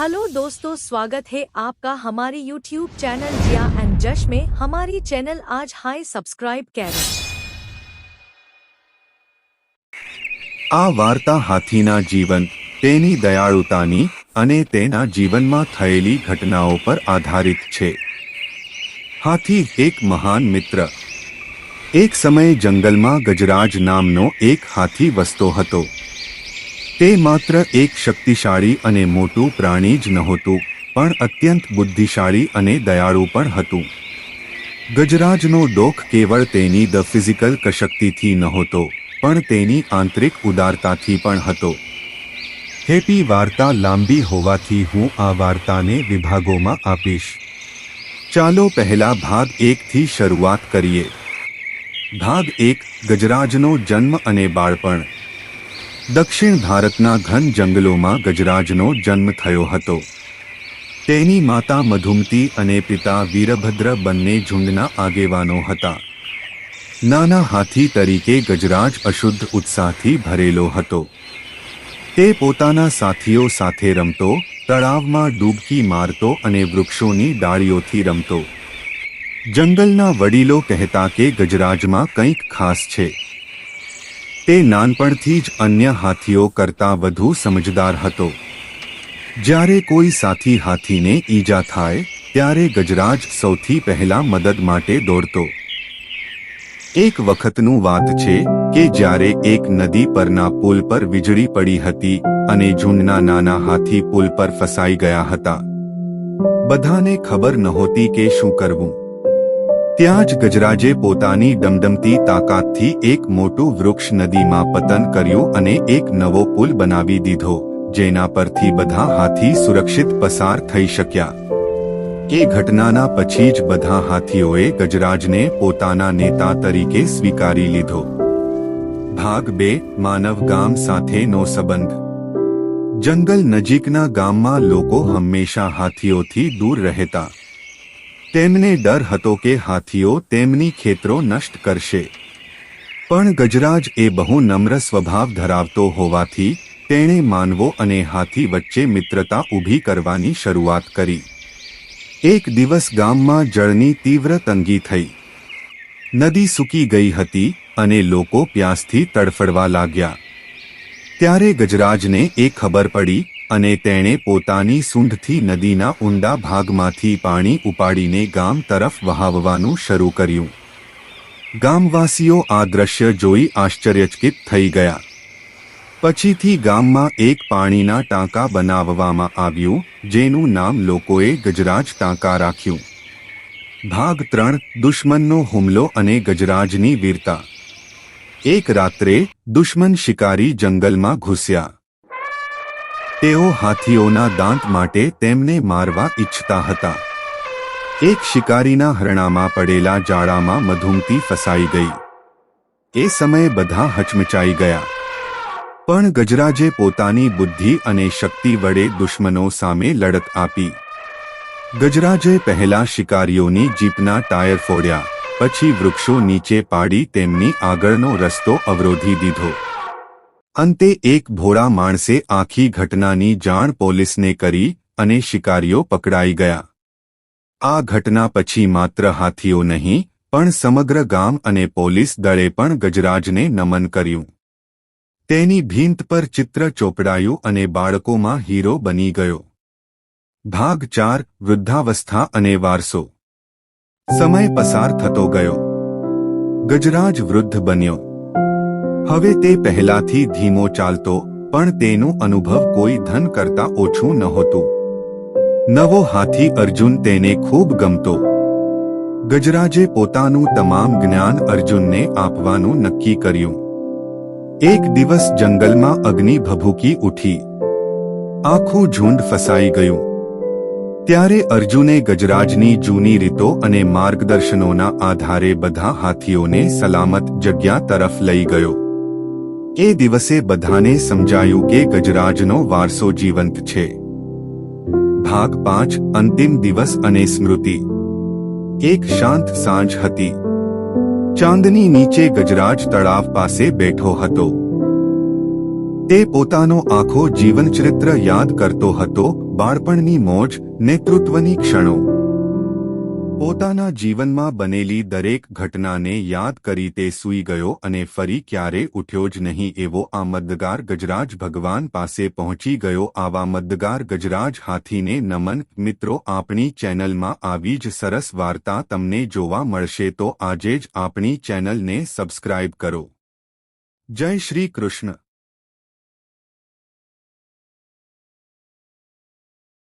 Hello दोस्तों स्वागत है आपका हमारी यूट्यूब चैनल जिया एंड जश में हमारी चैनल आज हाई सब्सक्राइब करें આ વાર્તા હાથીના જીવન તેની દયાળુતાની અને તેના જીવનમાં થયેલી ઘટનાઓ પર આધારિત છે હાથી એક મહાન મિત્ર એક સમયે જંગલમાં ગજરાજ નામનો એક હાથી વસતો હતો તે માત્ર એક શક્તિશાળી અને મોટું પ્રાણી જ નહોતું, પણ અત્યંત બુદ્ધિશાળી અને દયાળુ પણ હતું. ગજરાજનો ડોક કેવળ તેની ધ ફિઝિકલ કશક્તિથી નહોતો, પણ તેની આંતરિક ઉદારતાથી પણ હતો. હેપી વાર્તા લાંબી હોવાથી હું આ વાર્તાને વિભાગોમાં આપીશ. ચાલો પહેલા ભાગ એકથી શરૂઆત કરીએ. ભાગ એક, ગજરાજનો જન્મ અને બાળપણ. દક્ષિણ ભારતના ઘન જંગલોમાં ગજરાજનો જન્મ થયો હતો. તેની માતા મધુમતી અને પિતા વીરભદ્ર બંને ઝુંડના આગેવાનો હતા. નાના હાથી તરીકે ગજરાજ અશુદ્ધ ઉત્સાહથી ભરેલો હતો. તે પોતાના સાથીઓ સાથે રમતો, તળાવમાં ડૂબકી મારતો અને વૃક્ષોની ડાળીઓથી રમતો. જંગલના વડીલો કહેતા કે ગજરાજમાં કંઈક ખાસ છે. તે નાનપણથી જ અન્ય હાથીઓ કરતાં વધુ સમજદાર હતો. જ્યારે કોઈ સાથી હાથીને ઈજા થાય, ત્યારે ગજરાજ સૌથી પહેલા મદદ માટે દોડતો. એક વખતનું વાત છે કે જ્યારે એક નદી પરના પુલ પર વીજળી પડી હતી અને ઝુંડના નાના હાથી પુલ પર ફસાઈ ગયા હતા. બધાને ખબર નહોતી કે શું કરવું. ત્યાં જ ગજરાજે પોતાની ડમડમતી તાકાતથી એક મોટું વૃક્ષ નદીમાં પતન કર્યું અને એક નવો પુલ બનાવી દીધો, જેના પરથી બધા હાથી સુરક્ષિત પસાર થઈ શક્યા. એ ઘટનાના પછી જ બધા હાથીઓએ ગજરાજને પોતાના નેતા તરીકે સ્વીકારી લીધો. ભાગ બે, માનવ ગામ સાથેનો સંબંધ. જંગલ નજીકના ગામમાં લોકો હંમેશા હાથીઓથી દૂર રહેતા. તેમને ડર હતો કે હાથીઓ તેમની ખેતરો નષ્ટ કરશે. પણ ગજરાજ એ બહુ નમ્ર સ્વભાવ ધરાવતો હોવાથી તેણે માનવો અને હાથી વચ્ચે મિત્રતા ઊભી કરવાની શરૂઆત કરી. એક દિવસ ગામમાં જળની તીવ્ર તંગી થઈ. નદી સૂકી ગઈ હતી અને લોકો પ્યાસથી તડફડવા લાગ્યા. ત્યારે ગજરાજને એ ખબર પડી અને તેણે પોતાની સૂંઢથી નદીના ઊંડા ભાગમાંથી પાણી ઉપાડીને ગામ તરફ વહાવવાનું શરૂ કર્યું. ગામવાસીઓ આ દ્રશ્ય જોઈ આશ્ચર્યચકિત થઈ ગયા. પછીથી ગામમાં એક પાણીના ટાંકા બનાવવામાં આવ્યું, જેનું નામ લોકોએ ગજરાજ ટાંકા રાખ્યું. ભાગ ત્રણ, દુશ્મનનો હુમલો અને ગજરાજની વીરતા. એક રાત્રે દુશ્મન શિકારી જંગલમાં ઘૂસ્યા. તેઓ હાથીઓના દાંત માટે તેમને મારવા ઈચ્છતા હતા. એક શિકારીના હરણામાં પડેલા જાળામાં મધુમતી ફસાઈ ગઈ. એ સમયે બધા હચમચાઈ ગયા. પણ ગજરાજે પોતાની બુદ્ધિ અને શક્તિ વડે દુશ્મનો સામે લડત આપી. ગજરાજે પહેલા શિકારીઓની જીપના ટાયર ફોડ્યા, પછી વૃક્ષો નીચે પાડી તેમની આગળનો રસ્તો અવરોધી દીધો. અંતે એક ભોળા માણસે આખી ઘટનાની જાણ પોલીસને કરી અને શિકારીઓ પકડાઈ ગયા. આ ઘટના પછી માત્ર હાથીઓ નહીં, પણ સમગ્ર ગામ અને પોલીસ દળે પણ ગજરાજને નમન કર્યું. તેની ભીંત પર ચિત્ર ચોપડાયું અને બાળકોમાં હીરો બની ગયો. ભાગ ચાર, વૃદ્ધાવસ્થા અને વારસો. સમય પસાર થતો ગયો. ગજરાજ વૃદ્ધ બન્યો. હવે તે પહેલાથી ધીમો ચાલતો, પણ તેનું અનુભવ કોઈ ધન કરતા ઓછું નહોતું. નવો હાથી અર્જુન તેને ખૂબ ગમતો. ગજરાજે પોતાનું તમામ જ્ઞાન અર્જુનને આપવાનું નક્કી કર્યું. એક દિવસ જંગલમાં અગ્નિ ભભૂકી ઉઠી. આખું ઝુંડ ફસાઈ ગયું. ત્યારે અર્જુને ગજરાજની જૂની રીતો અને માર્ગદર્શનોના આધારે બધા હાથીઓને સલામત જગ્યા તરફ લઈ ગયો. એ દિવસે બધાને સમજાયું કે ગજરાજનો વારસો જીવંત છે. ભાગ પાંચ, અંતિમ દિવસ અને સ્મૃતિ. એક શાંત સાંજ હતી. ચાંદની નીચે ગજરાજ તળાવ પાસે બેઠો હતો. તે પોતાનો આખો જીવનચરિત્ર યાદ કરતો હતો, બાળપણની મોજ, નેતૃત્વની ક્ષણો. પોતાના જીવનમાં બનેલી દરેક ઘટનાને યાદ કરી તે સૂઈ ગયો અને ફરી ક્યારે ઉઠ્યો જ નહીં એવો આ મદગાર ગજરાજ ભગવાન પાસે પહોંચી ગયો. આવા મદગાર ગજરાજ હાથીને, નમન મિત્રો, આપણી ચેનલમાં આવી જ સરસ વાર્તા તમને જોવા મળશે તો આજે જ આપણી ચેનલને સબસ્ક્રાઇબ કરો. જય શ્રી કૃષ્ણ.